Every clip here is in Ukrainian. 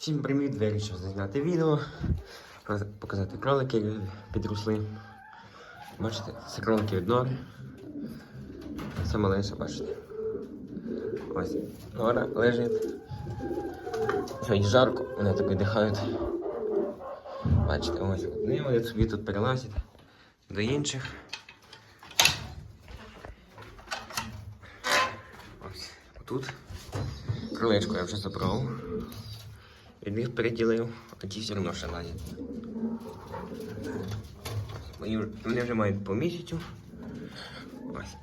Всім привіт, вирішив зняти відео, показати кролики підросли. Бачите, це кролики від нори. Це маленьше, бачите. Ось нора лежить. Сьогодні жарко, вони так віддихають. Бачите, ось одні вони собі тут перелазять до інших. Ось тут. Крилечко я вже забрав. Від них переділив, а ті все одно ще лазять. Вони вже мають по місяцю. Ось.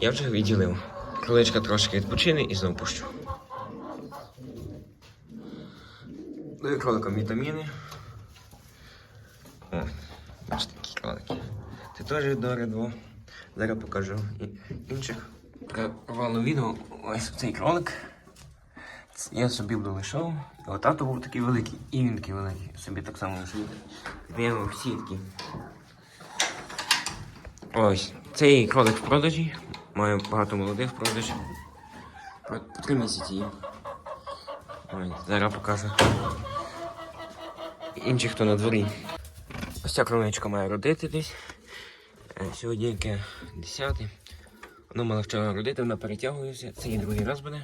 Я вже відділив. Крилечка трошки відпочине і знову пущу. Даю кроликам вітаміни. О, бачите, такі кролики. Це теж від Дори Дво. Зараз покажу інших. Прорвало відео. Ось цей кролик. Я собі буду лишав. Його тато був такий великий, і він такий великий. Собі так само лишив. Він всі такі. Ось. Цей кролик в продажі. Маю багато молодих в продажі. По три місяці є. Ось, зараз покажу. Інші, хто на дворі. Ось ця кроличка має родити десь. Е, Сьогодні яке 10. Воно мало вчора родити, вона перетягується. Це і другий раз буде.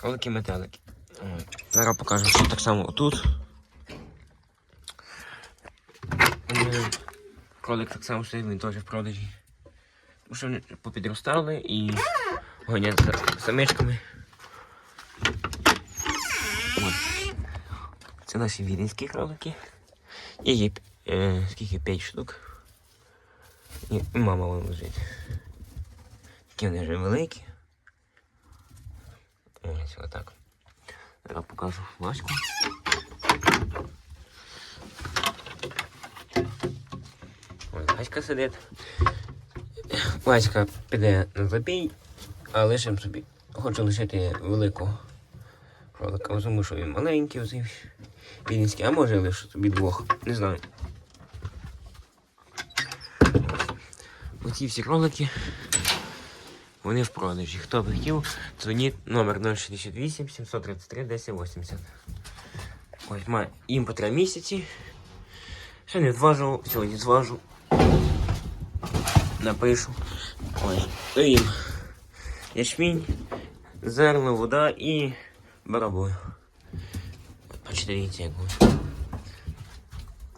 Кролики метелики. Зараз покажу, що так само отут. Е, Кролик так само стоїть, він теж в продажі. Тому що вони попідростали і гонять за самичками. Це наші віденські кролики. І є е, скільки 5 штук. І і мама вон лежить. Такі вони вже великі. Ось отак. Зараз покажу Ваську. Ось Васька сидить. Васька піде на забій, а лишимо собі. Хочу лишити великого кролика, тому що він маленький, відінський, а може лише собі двох, не знаю. Оці всі кролики. Вони в продажі. Хто би хотів, дзвоніть номер 068 733 1080. Ось має їм по 3 місяці. Ще не зважу, сьогодні зважу. Напишу. То їм ячмінь, зерно, вода і. Бачите, дивіться, як буде.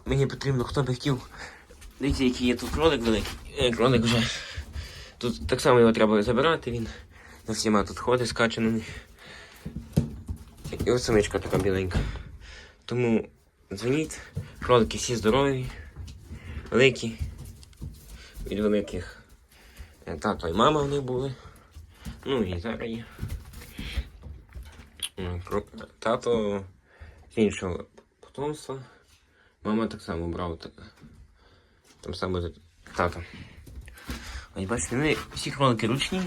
Мені потрібно, хто би хотів. Дивіться, який є тут кролик великий. Е, Кролик вже. Тут так само його треба забирати, він за всіма тут ходить скачаний. І ось самичка така біленька. Тому дзвоніть, кролики всі здорові, великі, від великих е, тато і мама в них були. Ну і зараз є. Тато з іншого потомства. Мама так само брав так. Там саме тато. Ось бачите, вони всі кролики ручні.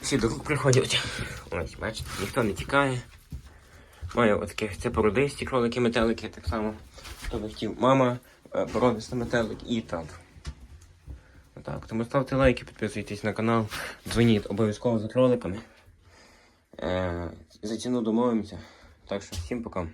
Всі до рук приходять. Ось, бачите, ніхто не тікає. Маю отаких, це породисті кролики метелики, так само. Хто би хотів, мама, породиста метелик і тато. Отак, тому ставте лайки, підписуйтесь на канал, дзвоніть обов'язково за кроликами. За ціну домовимося. Так що всім пока.